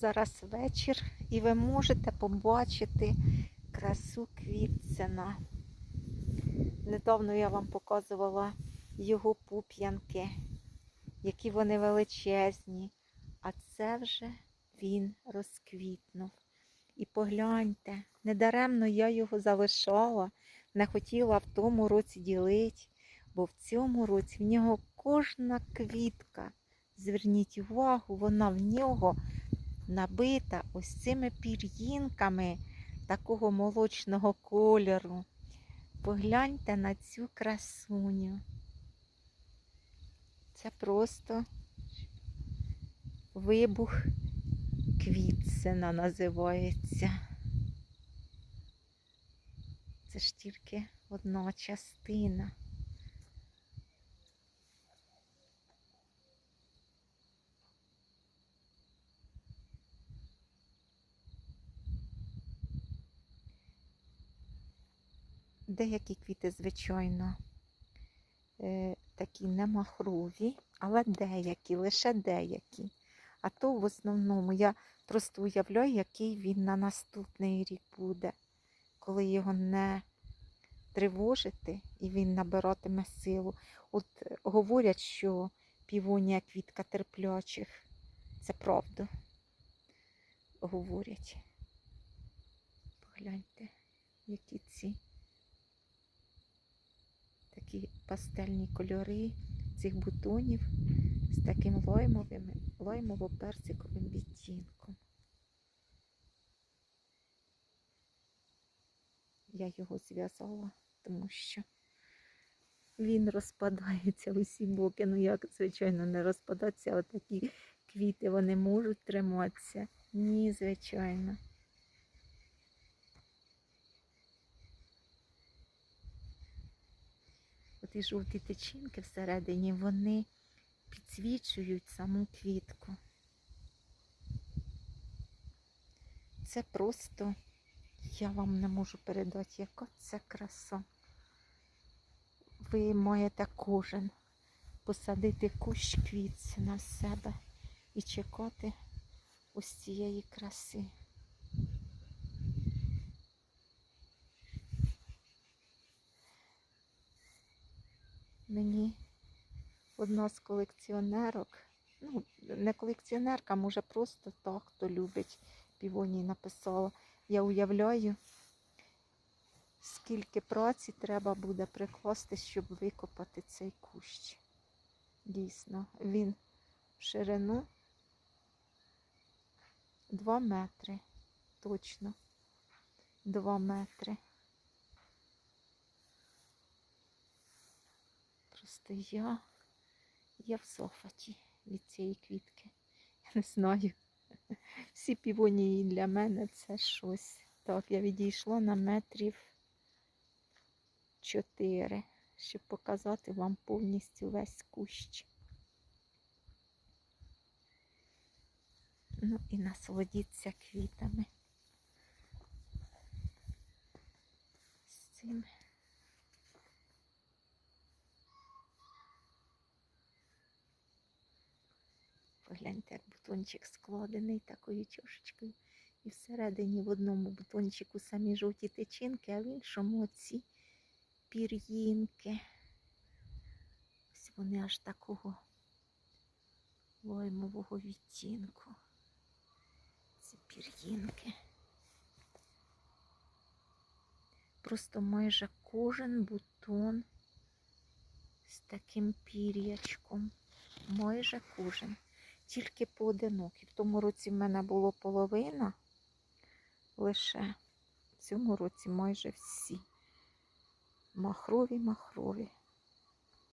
Зараз вечір і ви можете побачити красу квітцена. Недавно я вам показувала його пуп'янки, які вони величезні. А це вже він розквітнув. І погляньте, недаремно я його залишала, не хотіла в тому році ділити, бо в цьому році в нього кожна квітка. Зверніть увагу, вона в нього набита ось цими пір'їнками такого молочного кольору. Погляньте на цю красуню. Це просто вибух квітсена називається. Це ж тільки одна частина. Деякі квіти, звичайно, е, такі не махрові, але деякі, лише деякі. А то в основному я просто уявляю, який він на наступний рік буде, коли його не тривожити і він набиратиме силу. От е, говорять, що півонія квітка терплячих. Це правда. Говорять. Погляньте, які ці такі пастельні кольори цих бутонів з таким лаймовим, лаймово-персиковим відтінком. Я його зв'язала, тому що він розпадається усі боки. Ну як, звичайно, не розпадатися, але такі квіти вони можуть триматися. Ні, звичайно. Оті жовті тичинки всередині, вони підсвічують саму квітку. Це просто, я вам не можу передати, яка це краса. Ви маєте кожен посадити кущ квітці на себе і чекати ось цієї краси. Мені одна з колекціонерок, ну, не колекціонерка, може просто так, хто любить півоній, написала. Я уявляю, скільки праці треба буде прикласти, щоб викопати цей кущ. Дійсно, він в ширину 2 метри. Точно. 2 метри. Просто я, я в софаті від цієї квітки. Я не знаю. Всі півонії для мене це щось. Так, я відійшла на метрів 4, щоб показати вам повністю весь кущ. Ну і насолодіться квітами. З цим. Погляньте, як бутончик складений такою чашечкою. І всередині в одному бутончику самі жовті тичинки, а в іншому оці пір'їнки. Ось вони аж такого лаймового відтінку. Ці пір'їнки. Просто майже кожен бутон з таким пір'ячком. Майже кожен тільки поодинокі. В тому році в мене було половина лише. В цьому році майже всі. Махрові, махрові.